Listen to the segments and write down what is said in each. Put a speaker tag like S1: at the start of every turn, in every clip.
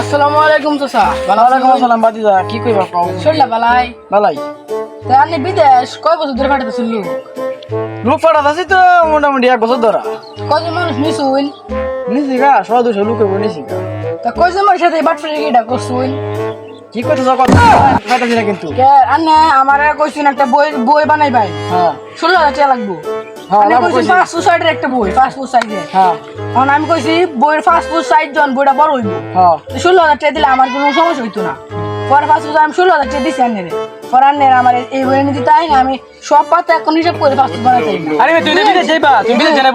S1: আসসালামু আলাইকুম চাচা
S2: ওয়ালাইকুম আসসালাম বাদিদা কি কইবা কও?
S1: শরীরটা বালাই
S2: বালাই
S1: তা আপনি বিদেশ কয় বছর ধরে কাটাতেছেন লোক?
S2: লোক পাঠাত আছি তো মোটামুটি এক বছর ধরা।
S1: কয়জন মানুষ নিশুন
S2: নিছি গা সোয়া দুশো লোক নিছি গা
S1: তা কয়জন মানুষের সাথে বাট ফেরে এটা করছুন
S2: কি যাও কথা খাইতেছি না কিন্তু।
S1: কে? আনে আমার কইছেন একটা বই বই বানাই ভাই
S2: হ্যাঁ।
S1: ষোলো হাজার টাকা লাগবো। আমি কইছি
S2: কইছি।
S1: সাইডের একটা বই
S2: হ্যাঁ।
S1: এখন আমি কইছি বইয়ের জন বইটা বড় হইব।
S2: হ্যাঁ।
S1: ষোলো হাজার টাকা দিলে আমার কোনো সমস্যা হইতো না। পরে পাঁচ ফুট আমি ষোলো হাজার টাকা দিছি আন্নের পরে আন্নের আমার এই বই এনে দিতে হয় না আমি সব পাতা এখন হিসাব করে পাঁচ ফুট বানাতে
S3: আরে তুই তো বিদেশ যাইবা তুমি বিদেশ জানা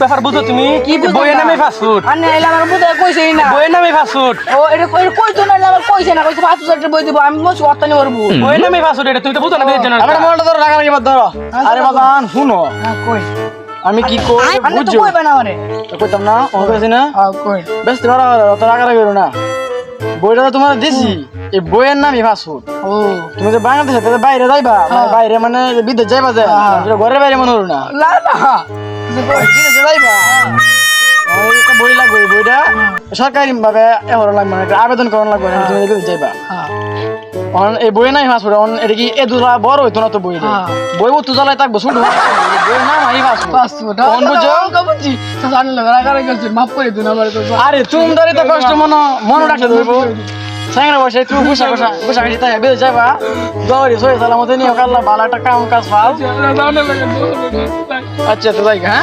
S3: ব্যাপার বুঝো তুমি
S1: কি
S3: বইয়ের নামে ফাস্ট ফুড
S1: আন্নে এলে আমার বুঝে কইছেই না।
S3: বইয়ের নামে ফাস্ট ফুড
S1: ও এটা কই কইতো না আমার কইছে না কইছে পাঁচ হাজার বই দিব আমি বলছি অর্থ নিয়ে করব
S3: নামে ফাস্ট ফুড তুমি তো বুঝো না
S2: আমার মোবাইলটা ধরো রাখা রাখি ধরো। আরে বাজান শুনো।
S1: হ্যাঁ কই?
S2: আমি কি কই বুঝছ
S1: কইবে না আমারে
S2: কইতাম না ও কইছি না।
S1: হ্যাঁ কই?
S2: ব্যস্ত রাখা অত রাখা রাখি না। বইটা তো তোমার দিছি এই বইয়ের নামই ফাস্ট
S1: ও।
S2: তুমি যে বাংলাদেশে তাহলে বাইরে যাইবা মানে বাইরে মানে বিদেশ যাইবা যে
S1: হ্যাঁ।
S2: ঘরের বাইরে মনে হলো না।
S1: না না
S2: যাইবা। সরকারি ভাবে লাগবে না আবেদন করানো লাগবে না তুমি যাইবা।
S1: হ্যাঁ।
S2: অন এই বই নাই ফুড অন এটা কি এ দুলা বড় হইতো না তো বই।
S1: হ্যাঁ।
S2: বই থাকব শুধু বই বুঝছ?
S1: জানি রাখা মাফ করে দিন আমার
S2: আরে তুমি ধরে তো কষ্ট মনো মনো রাখতে ধরবো বসে তুমি বুসা বসা বুসা তাই দৌড়ি সই সালামতে নিয়ে কাল্লা ভালো একটা কাম কাজ ফাল আচ্ছা তো যাই হ্যাঁ?